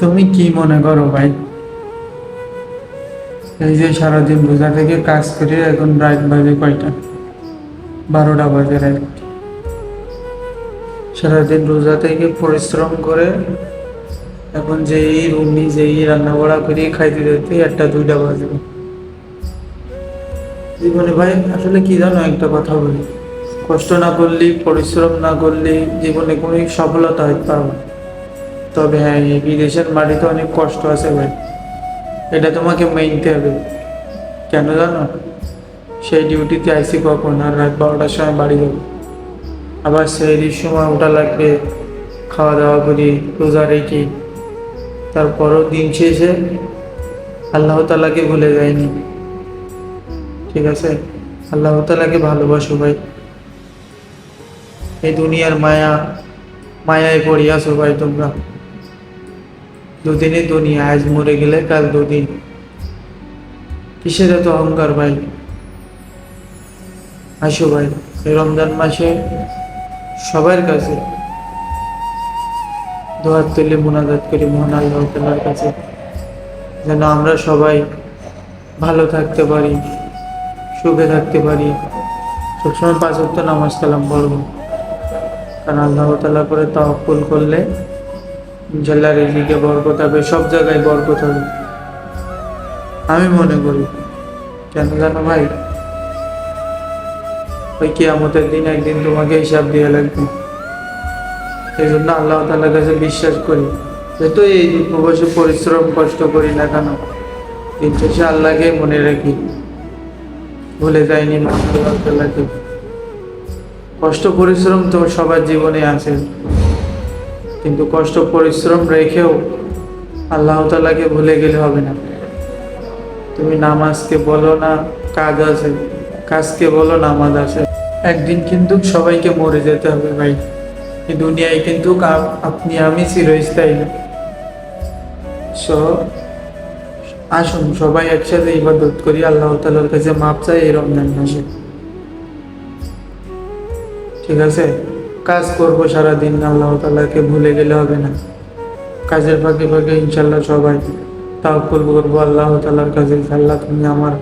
তুমি কি মনে করো ভাই? এই যে সারাদিন রোজা থেকে কাজ করে এখন রাত বাজে কয়টা? বারোটা বাজে রাত। সারাদিন রোজা থেকে পরিশ্রম করে এখন যেই রুমি যেই রান্না বড়া করে খাইতে দিতে একটা দুইটা বাজবে জীবনে ভাই, আসলে কি জানো একটা কথা বলি? কষ্ট না করলে পরিশ্রম না করলে জীবনে কোনো সফলতা হতে পারব। তবে হ্যাঁ এই বিদেশের মাটিতে অনেক কষ্ট আছে ভাই। এটা তোমাকে মেনতে হবে। কেন জানো? সেই ডিউটিতে আইসি কখন? আর রাত বারোটার সময় বাড়ি যাব। আবার সেই সময় ওটা লাগবে। খাওয়া দাওয়া করি, রোজা রেখি। তারপরও দিন শেষে আল্লাহ তালাকে ভুলে যায়নি ঠিক আছে? আল্লাহ তালাকে ভালোবাসো ভাই। এই দুনিয়ার মায়া, মায়ায় পড়িয়াছো ভাই তোমরা। দুদিনই দুনিয়া, আজ মরে গেলে কাল দুদিন। কিসের এত অহংকার ভাই? আসো ভাই রমজান মাসে সবার কাছে দোয়ার তুলে মোনাজাত করি মোহন আল্লাহ কাছে, যেন আমরা সবাই ভালো থাকতে পারি, সুখে থাকতে পারি। সবসময় পাঁচ অক্ট নামাজ কালাম পড়ব। কারণ আল্লাহ তালা করে তাওয়াক্কুল করলে ইনশাল্লাহ রেজিকে বরকত হবে, সব জায়গায় বরকত হবে। আমি মনে করি, কেন জানো ভাই? ওই কেয়ামতের দিন একদিন তোমাকে হিসাব দিয়ে লাগবে। এই জন্য আল্লাহ তালার কাছে বিশ্বাস করি যেহেতু এই উপবাসে পরিশ্রম, কষ্ট করি না কেন? কিন্তু সে আল্লাহকে মনে রাখি। ভুলে যায়নি আল্লাহ তালাকে কষ্ট, পরিশ্রম তো সবার জীবনে আছে। কিন্তু কষ্ট, পরিশ্রম রেখেও আল্লাহ তালাকে ভুলে গেলে হবে না। তুমি নামাজকে বলো না, কাজ আছে। কাজকে বলো, নামাজ আছে। একদিন কিন্তু সবাইকে মরে যেতে হবে ভাই। এই দুনিয়ায় কিন্তু আপনি, আমি চিরস্থায়ী। না সো আসুন, সবাই একসাথে ইবাদত করি, আল্লাহ তালার কাছে মাপ চাই, এই রমজান মাসে। ঠিক আছে? কাজ করব সারাদিন, আল্লাহ তালাকে ভুলে গেলে হবে না। কাজের ফাঁকে ফাঁকে ইনশাল্লাহ সবাই তাও করব, আল্লাহ তালার কাছে আল্লাহ তুমি আমার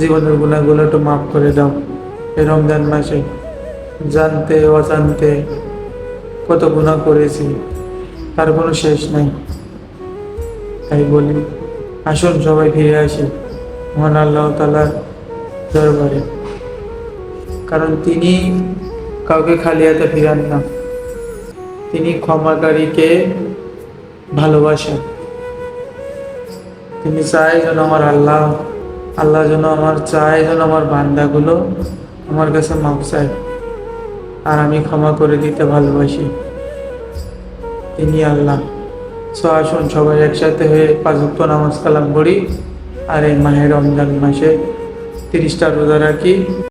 জীবনের গুণাগুলো একটু মাফ করে দাও। এই রমজান মাসে জানতে, অজান্তে কত গুণা করেছি, তার কোনো শেষ নাই। তাই বলি, আসুন সবাই ফিরে আসি মহান আল্লাহ তালার দরবারে। কারণ তিনি কাউকে খালি হাতে ফিরান না। তিনি ক্ষমাকারীকে ভালোবাসেন। তিনি চায় যেন আমার আল্লাহ আল্লাহ যেন আমার, চায় যেন আমার বান্দাগুলো আমার কাছে মাপ চায়। আর আমি ক্ষমা করে দিতে ভালোবাসি। তিনি আল্লাহ। সো আসুন সবাই একসাথে হয়ে পাঁচক্ত নামাজ কালাম করি আর এই মাহের রমজান মাসে তিরিশটা রোজা রাখি।